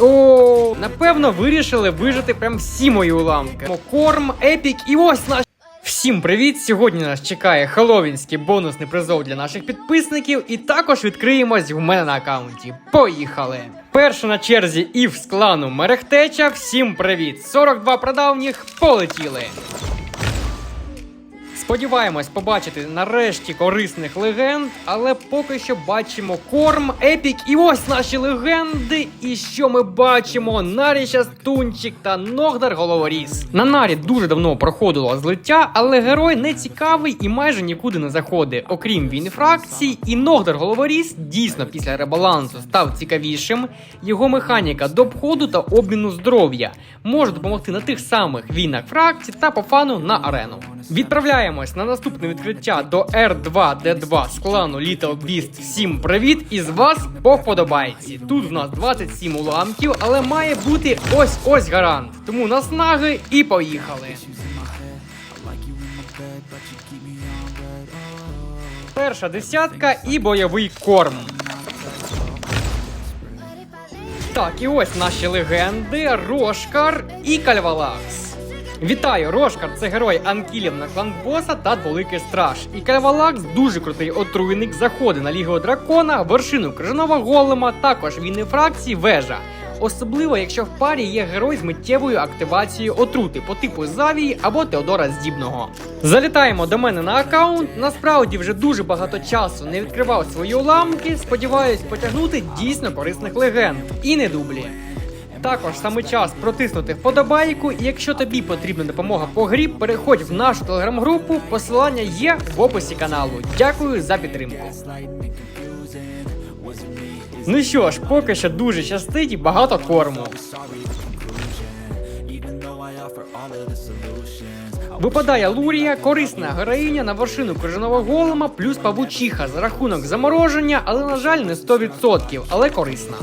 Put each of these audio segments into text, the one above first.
О, напевно, вирішили вижити прям всі мої уламки. Корм, епік і ось наш. Всім привіт! Сьогодні нас чекає хеллоуінський бонусний призов для наших підписників, і також відкриємось в мене на аккаунті. Поїхали! Перша на черзі Ів з клану Мерехтеча. Всім привіт! 42 прадавніх полетіли! Сподіваємось побачити нарешті корисних легенд, але поки що бачимо корм, епік і ось наші легенди. І що ми бачимо? Нарі Щастунчик та Ногдар Головоріз. На Нарі дуже давно проходило злиття, але герой не цікавий і майже нікуди не заходить. Окрім війни фракцій, і Ногдар Головоріз дійсно після ребалансу став цікавішим. Його механіка до обходу та обміну здоров'я може допомогти на тих самих війнах фракцій та по фану на арену. Відправляємось на наступне відкриття до R2D2 з клану Little Beast. Всім привіт! І з вас по вподобайці. Тут в нас 27 уламків, але має бути ось ось гарант. Тому наснаги і поїхали. Перша десятка і бойовий корм. Так, і ось наші легенди Рошкар і Кальвалакс. Вітаю, Рошкар це герой анкілів на клан та Дволикий Страж. І Кальвалакс дуже крутий отруйник, заходить на Лігу Дракона, вершину крижаного голема, також війни фракції вежа. Особливо, якщо в парі є герой з миттєвою активацією отрути по типу Завії або Теодора Здібного. Залітаємо до мене на аккаунт. Насправді вже дуже багато часу не відкривав свої уламки. Сподіваюсь потягнути дійсно корисних легенд і не дублі. Також саме час протиснути вподобайку, і якщо тобі потрібна допомога по грі, переходь в нашу телеграм-групу. Посилання є в описі каналу. Дякую за підтримку. Ну що ж, поки що дуже щастить і багато корму. Випадає Лурія, корисна героїня на вершину крижаного голема, плюс павучиха за рахунок замороження, але на жаль, не 100%, але корисна.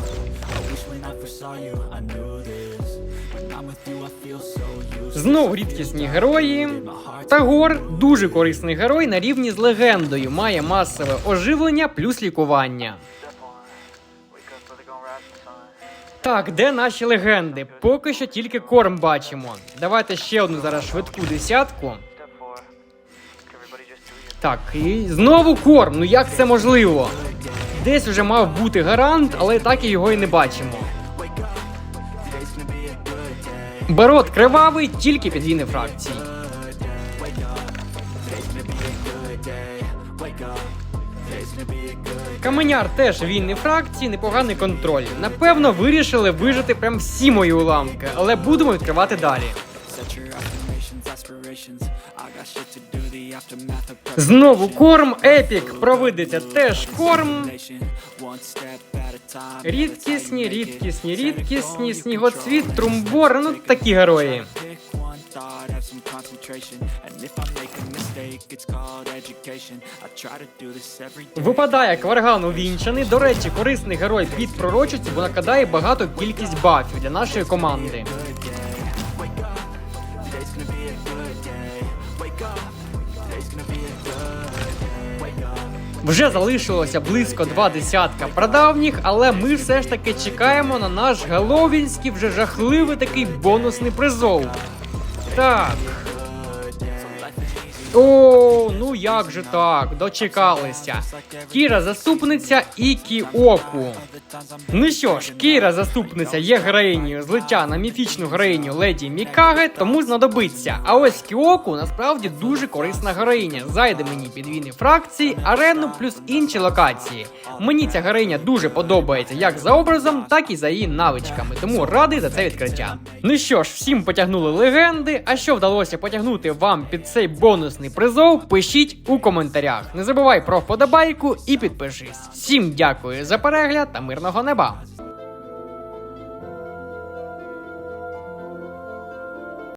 Знов рідкісні герої. Тагор дуже корисний герой на рівні з легендою. Має масове оживлення плюс лікування. Так, де наші легенди? Поки що тільки корм бачимо. Давайте ще одну зараз швидку десятку. Так, і знову корм. Ну як це можливо? Десь вже мав бути гарант, але так і його і не бачимо. Барот кривавий тільки під війни фракції. Каменяр теж війни фракції, непоганий контроль. Напевно, вирішили вижити прям всі мої уламки, але будемо відкривати далі. Знову корм, епік, провидиться теж корм. Рідкісні, рідкісні, рідкісні, снігоцвіт, трумбор, ну такі герої. Thought, have some concentration. And if I make a mistake, it's called education. I try to do this every day. Випадає кварган увінчаний. До речі, корисний герой під пророчості, бо накладає багато кількість бафів для нашої команди. Вже залишилося близько два десятка прадавніх, але ми все ж таки чекаємо на наш геловінський вже жахливий такий бонусний призов. Так. О, ну як же так, дочекалися. Кіра заступниця і Кіоку. Ну що ж, Кіра заступниця є героїнею злиття на міфічну героїню Леді Мікаге, тому знадобиться. А ось Кіоку насправді дуже корисна героїня. Зайде мені під війни фракції, арену плюс інші локації. Мені ця героїня дуже подобається як за образом, так і за її навичками, тому радий за це відкриття. Ну що ж, всім потягнули легенди. А що вдалося потягнути вам під цей бонусний призов? Пишіть у коментарях. Не забувай про вподобайку і підпишись. Всім дякую за перегляд та мирного неба.